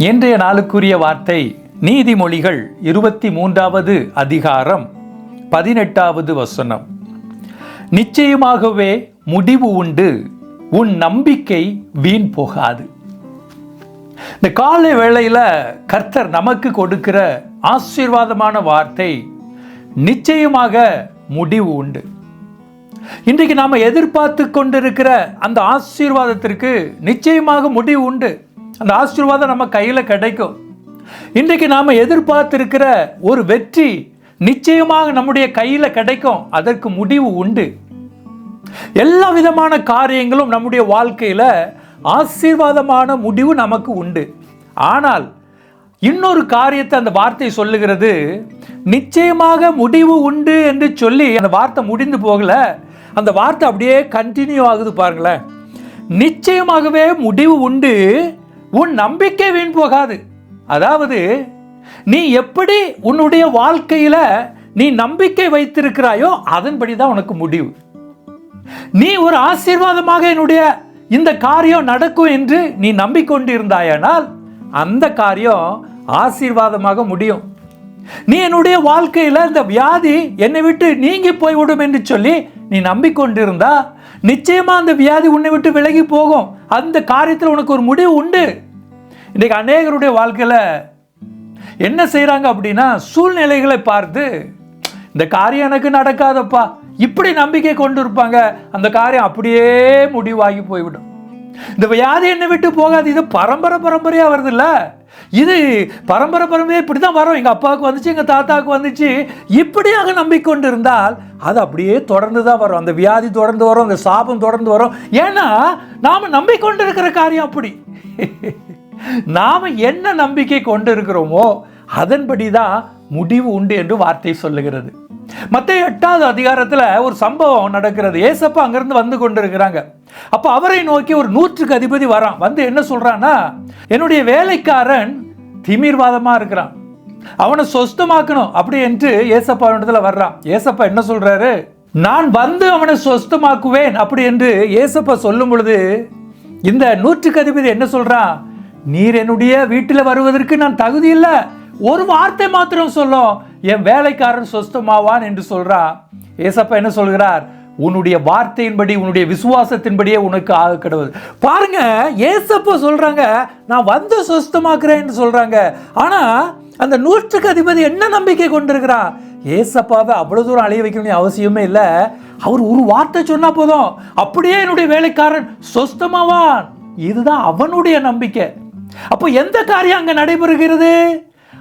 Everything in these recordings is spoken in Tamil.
இன்றைய நாளுக்குரிய வார்த்தை நீதிமொழிகள் இருபத்தி மூன்றாவது அதிகாரம் பதினெட்டாவது வசனம். நிச்சயமாகவே முடிவு உண்டு உன் நம்பிக்கை வீண் போகாது. இந்த காலை வேளையில் கர்த்தர் நமக்கு கொடுக்கிற ஆசீர்வாதமான வார்த்தை நிச்சயமாக முடிவு உண்டு. இன்றைக்கு நாம் எதிர்பார்த்து கொண்டிருக்கிற அந்த ஆசீர்வாதத்திற்கு நிச்சயமாக முடிவு உண்டு. அந்த ஆசீர்வாதம் நம்ம கையில் கிடைக்கும். இன்றைக்கு நாம் எதிர்பார்த்திருக்கிற ஒரு வெற்றி நிச்சயமாக நம்முடைய கையில் கிடைக்கும். அதற்கு முடிவு உண்டு. எல்லா விதமான காரியங்களும் நம்முடைய வாழ்க்கையில் ஆசீர்வாதமான முடிவு நமக்கு உண்டு. ஆனால் இன்னொரு காரியத்தை அந்த வார்த்தை சொல்லுகிறது. நிச்சயமாக முடிவு உண்டு என்று சொல்லி அந்த வார்த்தை முடிந்து போகல. அந்த வார்த்தை அப்படியே கண்டினியூ ஆகுது பாருங்களேன். நிச்சயமாகவே முடிவு உண்டு. உன் நம்பிக்கை வீண் போகாது. அதாவது நீ எப்படி உன்னுடைய வாழ்க்கையில் நீ நம்பிக்கை வைத்திருக்கிறாயோ அதன்படி தான் உனக்கு முடிவு. நீ ஒரு ஆசீர்வாதமாக என்னுடைய இந்த காரியம் நடக்கும் என்று நீ நம்பிக்கொண்டிருந்தாயானால் அந்த காரியம் ஆசீர்வாதமாக முடியும். நீ என்னுடைய வாழ்க்கையில் இந்த வியாதி என்னை விட்டு நீங்கி போய்விடும் என்று சொல்லி நீ நம்பிக்கொண்டிருந்தா நிச்சயமா அந்த வியாதி உன்னை விட்டு விலகி போகும். அந்த காரியத்தில் உனக்கு ஒரு முடிவு உண்டு. இன்றைக்கு அநேகருடைய வாழ்க்கையில் என்ன செய்கிறாங்க அப்படின்னா சூழ்நிலைகளை பார்த்து இந்த காரியம் எனக்கு நடக்காதப்பா இப்படி நம்பிக்கை கொண்டு இருப்பாங்க. அந்த காரியம் அப்படியே முடிவாகி போய்விடும். இந்த வியாதி என்னை விட்டு போகாது. இது பரம்பரை பரம்பரையாக வருதுல்ல. இது பரம்பரை பரம்பரையாக இப்படி தான் வரும். எங்கள் அப்பாவுக்கு வந்துச்சு எங்கள் தாத்தாவுக்கு வந்துச்சு. இப்படியாக நம்பிக்கொண்டு இருந்தால் அது அப்படியே தொடர்ந்து தான் வரும். அந்த வியாதி தொடர்ந்து வரும் அந்த சாபம் தொடர்ந்து வரும். ஏன்னா நாம் நம்பிக்கொண்டு இருக்கிற காரியம் அப்படி. நாம் என்ன நம்பிக்கை கொண்டு இருக்கிறோமோ அதன்படி தான் முடிவு உண்டு என்று வார்த்தை சொல்லுகிறது. மற்ற எட்டாவது அதிகாரத்தில் ஒரு சம்பவம் நடக்கிறது. ஏசப்பா அங்கிருந்து வந்து கொண்டிருக்கிறாங்க. அப்போ அவரை நோக்கி ஒரு நூற்றுக்கு அதிபதி வரான். வந்து என்ன சொல்கிறான்னா என்னுடைய வேலைக்காரன் திமிர்வாதமாக இருக்கிறான். அவனை சொஸ்தமாக்கணும் அப்படி என்று ஏசப்பா இடத்துல வர்றான். ஏசப்பா என்ன சொல்றாரு? நான் வந்து அவனை சொஸ்தமாக்குவேன் அப்படி என்று ஏசப்பா சொல்லும் பொழுது இந்த நூற்றுக்கு அதிபதி என்ன சொல்றான்? நீர் என்னுடைய வீட்டில் வருவதற்கு நான் தகுதி இல்லை. ஒரு வார்த்தை மாத்திரம் சொல்லும் என் வேலைக்காரன் சொஸ்தமாவான் என்று சொல்றா. ஏசப்பா என்ன சொல்கிறார்? உன்னுடைய வார்த்தையின்படி உன்னுடைய விசுவாசத்தின்படியே உனக்கு ஆக கிடவுது பாருங்க ஏசப்பா சொல்றாங்க நான் வந்து சொஸ்தமாக்குறேன்னு சொல்றாங்க. ஆனா அந்த நூற்றுக்கு அதிபதி என்ன நம்பிக்கை கொண்டிருக்கிறான் ஏசப்பாவை அவ்வளோ தூரம் அழைய வைக்கணும்னு அவசியமே இல்லை. அவர் ஒரு வார்த்தை சொன்னால் போதும். அப்படியே என்னுடைய வேலைக்காரன் சொஸ்தமாவான். இதுதான் அவனுடைய நம்பிக்கை. அப்போ எந்த காரியம் அங்கே நடைபெறுகிறது?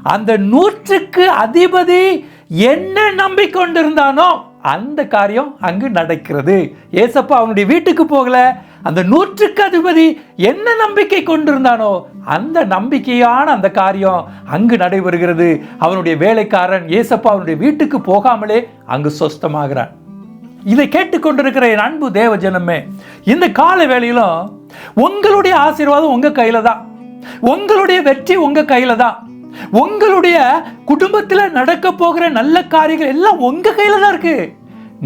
அந்த நூற்றுக்கு அதிபதி என்ன நம்பிக்கொண்டிருந்தானோ அந்த காரியம் அங்கு நடக்கிறது. ஏசப்பா அவனுடைய வீட்டுக்கு போகல. அந்த நூற்றுக்கு அதிபதி என்ன நம்பிக்கை கொண்டிருந்தானோ அந்த நம்பிக்கையான அந்த காரியம் அங்கு நடைபெறுகிறது. அவனுடைய வேலைக்காரன் ஏசப்பா அவனுடைய வீட்டுக்கு போகாமலே அங்கு சொஸ்தமாகிறான். இதை கேட்டுக்கொண்டிருக்கிற என் அன்பு தேவ ஜனமே இந்த கால வேளையிலும் உங்களுடைய ஆசீர்வாதம் உங்க கையில தான். உங்களுடைய வெற்றி உங்க கையில தான். உங்களுடைய குடும்பத்தில் நடக்க போகிற நல்ல காரியங்கள் எல்லாம் உங்க கையில தான் இருக்கு.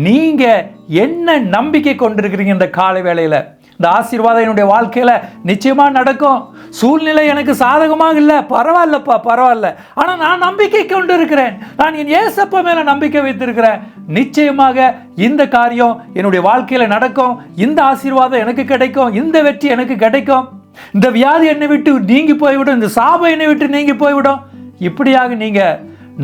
நீங்க என்ன நம்பிக்கை கொண்டிருக்கிறீங்க இந்த காலை வேளையில? இந்த ஆசீர்வாதம் என்னுடைய வாழ்க்கையில நிச்சயமா நடக்கும். சூழ்நிலை எனக்கு சாதகமாக இல்லை. பரவாயில்லப்பா பரவாயில்ல. ஆனால் நான் நம்பிக்கை கொண்டு இருக்கிறேன் நான் என் ஏசப்பா மேல நம்பிக்கை வைத்திருக்கிறேன். நிச்சயமாக இந்த காரியம் என்னுடைய வாழ்க்கையில நடக்கும். இந்த ஆசீர்வாதம் எனக்கு கிடைக்கும். இந்த வெற்றி எனக்கு கிடைக்கும். இந்த வியாதி என்னை விட்டு நீங்கி போய்விடும் இந்த சாபம் என்னை விட்டு நீங்கி போய்விடும். இப்படியாக நீங்க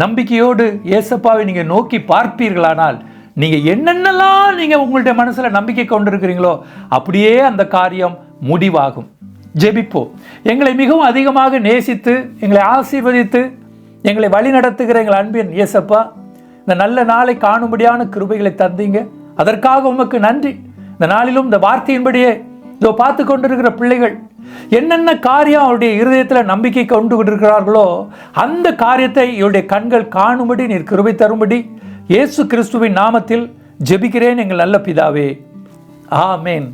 நம்பிக்கையோடு ஏசப்பாவை நீங்க நோக்கி பார்ப்பீர்களானால் நீங்க என்னென்னலாம் நீங்க உங்களுடைய மனசுல நம்பிக்கை கொண்டிருக்கிறீங்களோ அப்படியே அந்த காரியம் முடிவாகும். ஜெபிப்போ. எங்களை மிகவும் அதிகமாக நேசித்து எங்களை ஆசீர்வதித்து எங்களை வழி நடத்துகிற எங்கள் அன்பின் இயேசப்பா இந்த நல்ல நாளை காணும்படியான கிருபைகளை தந்தீங்க. அதற்காக உமக்கு நன்றி. இந்த நாளிலும் இந்த வார்த்தையின்படியே இதோ பார்த்து கொண்டிருக்கிற பிள்ளைகள் என்னென்ன காரியம் அவருடைய இருதயத்தில் நம்பிக்கை கொண்டு கொண்டிருக்கிறார்களோ அந்த காரியத்தை இவருடைய கண்கள் காணும்படி நீர் கிருபை தரும்படி இயேசு கிறிஸ்துவின் நாமத்தில் ஜெபிக்கிறேன் எங்கள் நல்ல பிதாவே. ஆமேன்.